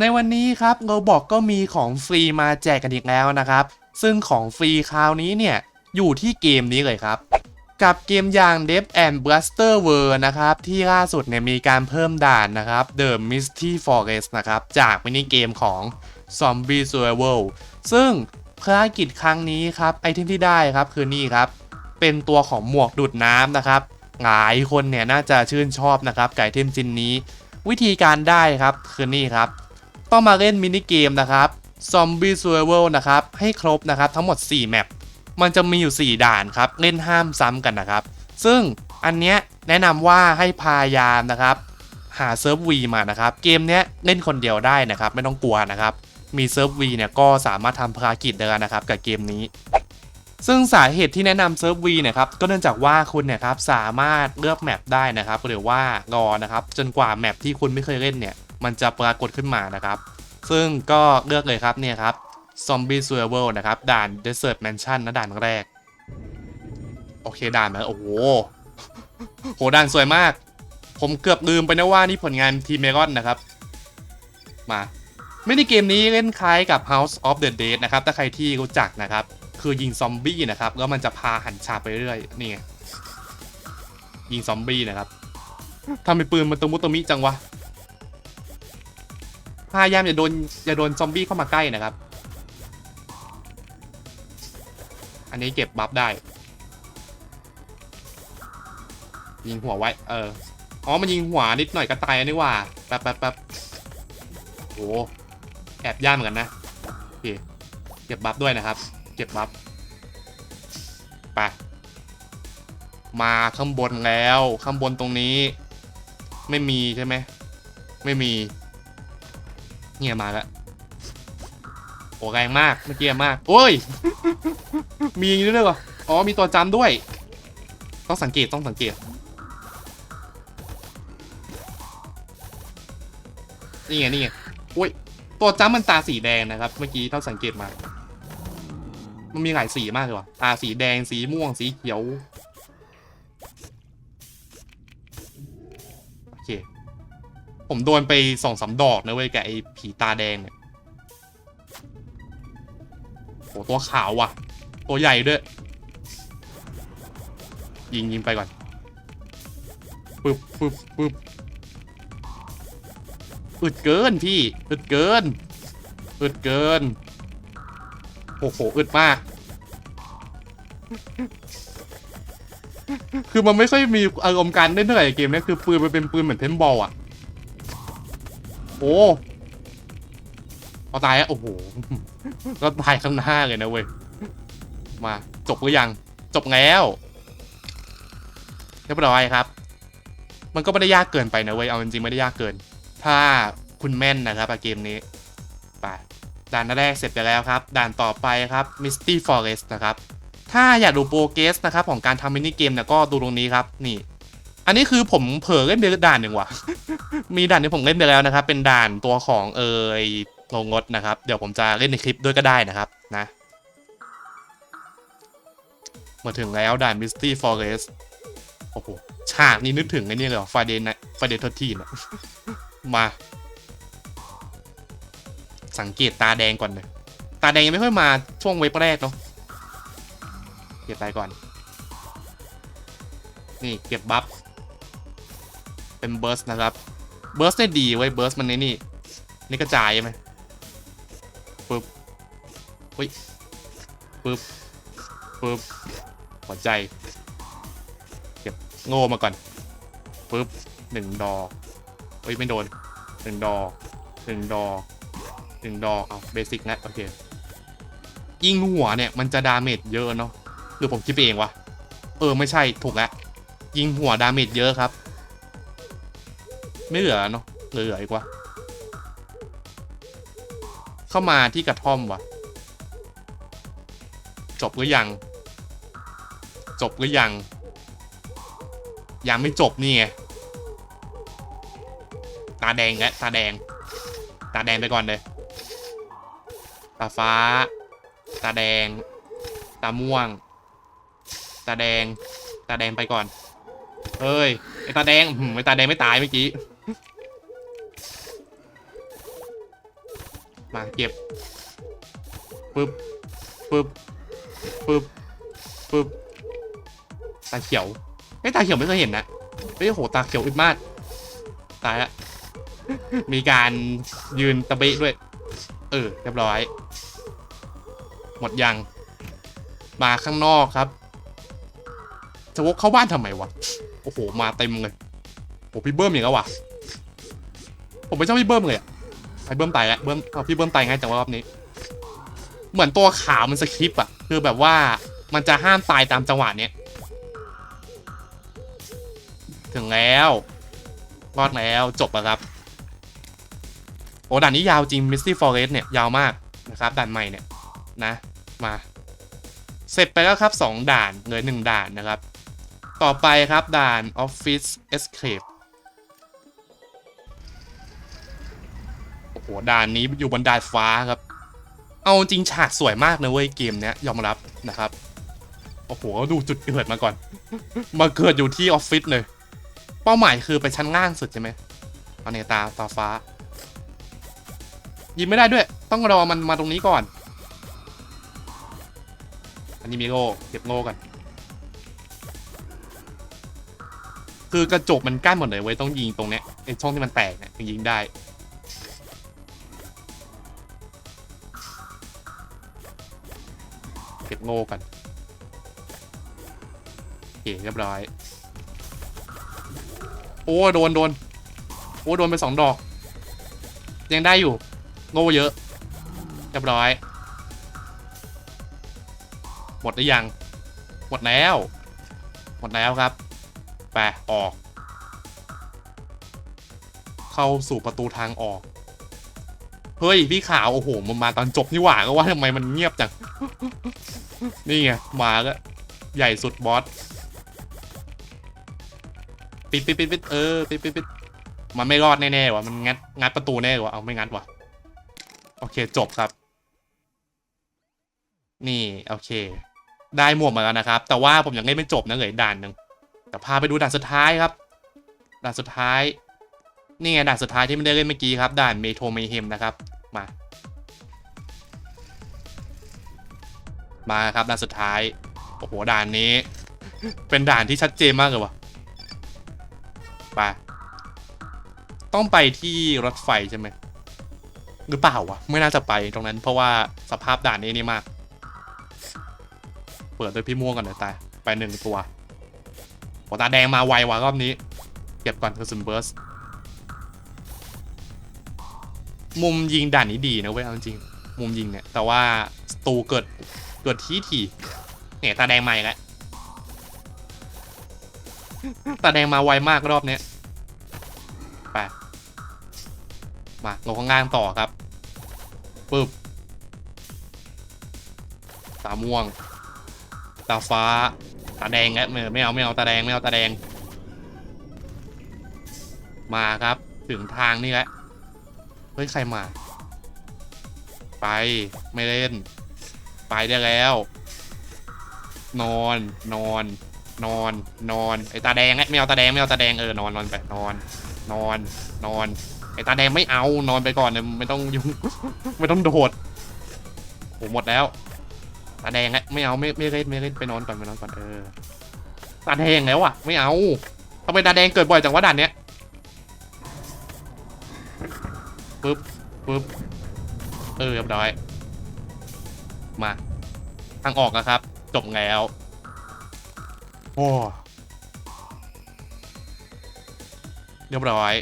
ในวันนี้ครับเราบอกก็มีของฟรีมาแจกกันอีกแล้วนะครับ ซึ่งของฟรีคราวนี้เนี่ยอยู่ที่เกมนี้เลยครับ กับเกมอย่าง Death and Blaster World นะครับ ที่ล่าสุดเนี่ยมีการเพิ่มด่านนะครับ The Misty Forest นะครับ จากมินิเกมของ Zombie Survival ซึ่งภารกิจครั้งนี้ครับ ไอเทมที่ได้ครับคือนี่ครับ เป็นตัวของหมวกดูดน้ำนะครับ หลายคนเนี่ยน่าจะชื่นชอบนะครับไก่เทมชิ้นนี้ วิธีการได้ครับคือนี่ครับ ต้องมาเล่นมินิเกมนะครับ Zombie Survival นะครับให้ครบนะครับทั้งหมด 4 แมปมันจะมีอยู่ 4 ด่านครับ เล่นห้ามซ้ำกันนะครับ ซึ่งอันเนี้ยแนะนำว่าให้พยายามนะครับ หาเซิร์ฟวีมานะครับ เกมเนี้ยเล่นคนเดียวได้นะครับ ไม่ต้องกลัวนะครับ มีเซิร์ฟวีเนี่ยก็สามารถทำภารกิจได้นะครับ กับเกมนี้ ซึ่งสาเหตุที่แนะนำเซิร์ฟวีนี่ยครับก็เนื่องจากว่าคุณเนี่ยครับสามารถเลือกแมปได้นะครับหรือว่ารอนะครับจนกว่าแมปที่คุณไม่เคยเล่นเนี่ย มันจะปรากฏขึ้นมานะครับ ซึ่งก็เลือกเลยครับเนี่ยครับ Zombie Survival นะครับ ด่าน Desert Mansion นะด่านแรก โอเคด่านมาโอ้โห โหด่านสวยมาก ผมเกือบลืมไปนะว่านี่ผลงานทีมเมรอนนะครับ มาไม่ได้เกมนี้เล่นคล้ายกับ House of the Dead นะครับ ถ้าใครที่รู้จักนะครับ คือยิงซอมบี้นะครับ แล้วมันจะพาหันฉากไปเรื่อยนี่ไงยิงซอมบี้นะครับทำเป็นปืนมันตมุตมิจังวะ พยายามอย่าโดนอย่าโดนซอมบี้เข้ามาใกล้นะครับ อันนี้เก็บบัฟได้ ยิงหัวไว้ เออ อ๋อ มันยิงหัวนิดหน่อยก็ตายนี่ว่าแป๊บแป๊บแป๊บโอ้แอบย่านเหมือนกันนะโอเคเก็บบัฟด้วยนะครับ เก็บบัฟไปมาข้างบนแล้ว ข้างบนตรงนี้ ไม่มีใช่ไหม ไม่มี เนี่ยมาแล้วโอ้แรงมากเมื่อกี้มาก โอ้ย มีอย่างนี้ด้วยเหรอ อ๋อมีตัวจำด้วย ต้องสังเกตต้องสังเกต นี่ไงนี่ไงโอ้ย ตัวจำมันตาสีแดงนะครับ เมื่อกี้เท่าสังเกตมา มันมีหลายสีมากเลยว่ะ ตาสีแดงสีม่วงสีเขียว ผมโดนไปสองสามดอกนะเว้ยกับไอ้ผีตาแดงเนี่ยโหตัวขาวว่ะ ตัวใหญ่ด้วย ยิงยิงไปก่อนปึ๊บปึ๊บปึ๊บอึดเกินพี่อึดเกินอึดเกินโอ้โหอึดมาก คือมันไม่ค่อยมีอารมณ์การเล่นเท่าไหร่เกมเนี้ยคือปืนมันเป็นปืนเหมือนเทนบอลอะ โอ้เอาตายอะโอ้โหก็ตายข้างหน้าเลยนะเว้ย มา จบหรือยัง จบแล้วเรียบร้อยครับ มันก็ไม่ได้ยากเกินไปนะเว้ย เอาจริงๆไม่ได้ยากเกิน ถ้าคุณแม่นนะครับเกมนี้ ไป ด่านแรกเสร็จไปแล้วครับ ด่านต่อไปครับ Misty Forest นะครับ ถ้าอยากดูโปรเกสนะครับของการทำมินิเกมเนี่ยก็ดูตรงนี้ครับ นี่ อันนี้คือผมเผลอเล่นไปด่านหนึ่งว่ะ มีด่านที่ผมเล่นไปแล้วนะครับ เป็นด่านตัวของเอยโลงดนะครับ เดี๋ยวผมจะเล่นในคลิปด้วยก็ได้นะครับนะมาถึงแล้วด่าน Misty Forest โอ้โห ฉากนี้นึกถึงไอ้นี่เลยฟาเดนฟาเดนททีนะมา สังเกตตาแดงก่อนเลย ตาแดงยังไม่ค่อยมาช่วงเว็บแรกเนาะเก็บไปก่อน นี่เก็บบัฟ เป็นเบิร์สนะครับ เบิร์สได้ดีไว้ยเบิร์สมันในนี่ นี่กระจายไหมปึ๊บปึ๊บปึ๊บปึ๊บหัวใจ เก็บโง่มาก่อนปึ๊บหนึ่งดอกเฮ้ย ไม่โดนหนึ่งดอกหนึ่งดอกหนึ่งดอกเอาเบสิกนะ โอเค ยิงหัวเนี่ย มันจะดาเมจเยอะเนาะหรือผมคิดเองวะ เออ ไม่ใช่ถูกแล้วยิงหัวดาเมจเยอะครับ ไม่เหลือเนาะเหลืออีกวะเข้ามาที่กระท่อมวะจบหรือยัง จบหรือยัง ยังไม่จบนี่ไงตาแดงแล้วตาแดง ตาแดงไปก่อนเลยตาฟ้า ตาแดง ตาม่วง ตาแดง ตาแดงไปก่อนเอ้ยไอตาแดงไอตาแดงไม่ตายเมื่อกี้ มาเก็บปึ๊บปึ๊บปึ๊บปึ๊บตาเขียวไอ้ตาเขียวไม่เคยเห็นนะเฮ้ยโหตาเขียวอึดมากตายละมีการยืนตะเบะด้วย เออเรียบร้อย หมดยัง มาข้างนอกครับจะวกเข้าบ้านทำไมวะ โอ้โห มาเต็มเลยโอ้พี่เบิ้มอย่างแล้ววะผมไม่ชอบพี่เบิ้มเลยอะ ไอ้เบิ้มตายแล้วเบิ้มเอาพี่เบิ้มตายง่ายจังวะรอบนี้ เหมือนตัวขาวมันสคริปอะคือแบบว่ามันจะห้ามตายตามจังหวะเนี้ยถึงแล้วรอดแล้วจบแล้วครับโอ้ด่านนี้ยาวจริง Misty Forest เนี่ยยาวมากนะครับด่านใหม่เนี่ยนะมา เสร็จไปแล้วครับ 2 ด่านเหลือ1ด่านนะครับ ต่อไปครับด่าน Office Escape โหด่านนี้อยู่บนดาดฟ้าครับ เอาจริงฉากสวยมากนะเว้ยเกมเนี้ยยอมรับนะครับ โอ้โหดูจุดเกิดมาก่อน มาเกิดอยู่ที่ออฟฟิศเลย เป้าหมายคือไปชั้นล่างสุดใช่ไหมเอาเนตาตาฟ้า ยิงไม่ได้ด้วย ต้องรอมันมาตรงนี้ก่อน อันนี้มีโง่เก็บโง่กันคือกระจกมันกั้นหมดเลยเว้ยต้องยิงตรงเนี้ยไอช่องที่มันแตกเนี่ยถึงยิงได้ โง่กันโอเคเรียบร้อย โอ้โดนโดนโอ้โดนไปสองดอก ยังได้อยู่ โง่เยอะเรียบร้อย หมดหรือยัง หมดแล้ว หมดแล้วครับไปออก เข้าสู่ประตูทางออกเฮ้ย พี่ขาว โอ้โหมันมาตอนจบนี่หว่าก็ว่าทำไมมันเงียบจัง นี่ไงมาก็ใหญ่สุดบอสปิดปิดปิดปิดเออปิดปิดปิดมันไม่รอดแน่ๆว่ะมันงัดงัดประตูแน่ว่ะเอาไม่งัดว่ะโอเคจบครับ นี่โอเค ได้หมวกมาแล้วนะครับ แต่ว่าผมยังเล่นไม่จบนะเหลือด่านหนึ่งแต่พาไปดูด่านสุดท้ายครับ ด่านสุดท้าย นี่ไงด่านสุดท้ายที่ไม่ได้เล่นเมื่อกี้ครับ ด่านเมโทรเมเฮมนะครับ มา มาครับด่านสุดท้าย โอ้โหด่านนี้ เป็นด่านที่ชัดเจนมากเลยวะไปต้องไปที่รถไฟใช่ไหมหรือเปล่าวะไม่น่าจะไปตรงนั้น เพราะว่าสภาพด่านนี้นี่มาก เปิดด้วยพี่ม่วงก่อนเลยตายไปหนึ่งตัวโอตาแดงมาไวว่ะรอบนี้ เก็บก่อนกระสุนเบิร์สมุมยิงด่านนี้ดีนะเว้ยเอาจริง มุมยิงเนี่ย แต่ว่าสตูเกิด เกิดทีทีเนี่ยตาแดงมาอีกแล้วตาแดงมาไวมากรอบเนี้ยไปมาลงข้างล่างต่อครับปึ๊บตาม่วง ตาฟ้า ตาแดงแล้วไม่เอาไม่เอาตาแดงไม่เอาตาแดง มาครับถึงทางนี่แล้วเฮ้ยใครมา ไปไม่เล่น ไปได้แล้ว นอนนอนนอนนอนไอตาแดงไม่เอาตาแดงไม่เอาตาแดงเออนอนนอนไปนอน นอนนอน ไอตาแดงไม่เอานอนไปก่อนเลยไม่ต้องยุ่งไม่ต้องโดดโหหมดแล้วตาแดงอไม่เอาไม่ไม่เล่นไม่เล่นไปนอนก่อนไปนอนก่อนเออตาแดงแล้วอะไม่เอาทำไมตาแดงเกิดบ่อยจังวะด่านเนี้ยปึ๊บปึ๊บเออเรียบร้อยมา ทางออกนะครับ จบแล้ว โอ้เรียบร้อย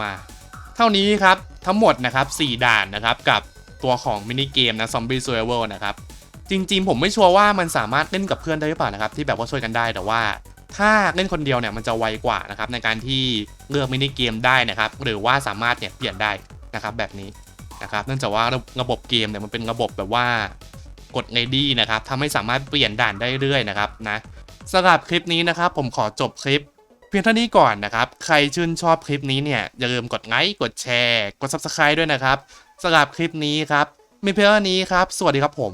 มา เท่านี้ครับทั้งหมดนะครับ 4 ด่านนะครับกับตัวของมินิเกมนะ Zombie Survival นะครับ จริงๆ ผมไม่ชัวร์ว่ามันสามารถเล่นกับเพื่อนได้หรือเปล่านะครับ ที่แบบว่าช่วยกันได้แต่ว่า ถ้าเล่นคนเดียวเนี่ยมันจะไวกว่านะครับในการที่เลือกมินิเกมได้นะครับ หรือว่าสามารถเนี่ยเปลี่ยนได้นะครับแบบนี้ นะครับเนื่องจากว่าระบบเกมเนี่ยมันเป็นระบบแบบว่ากดไอดีนะครับทำให้สามารถเปลี่ยนด่านได้เรื่อยนะครับนะสำหรับคลิปนี้นะครับ ผมขอจบคลิป เพียงเท่านี้ก่อนนะครับ ใครชื่นชอบคลิปนี้เนี่ยอย่าลืมกดไลค์กดแชร์ กด Subscribe ด้วยนะครับสำหรับคลิปนี้ครับมีเพียงเท่านี้ครับ สวัสดีครับผม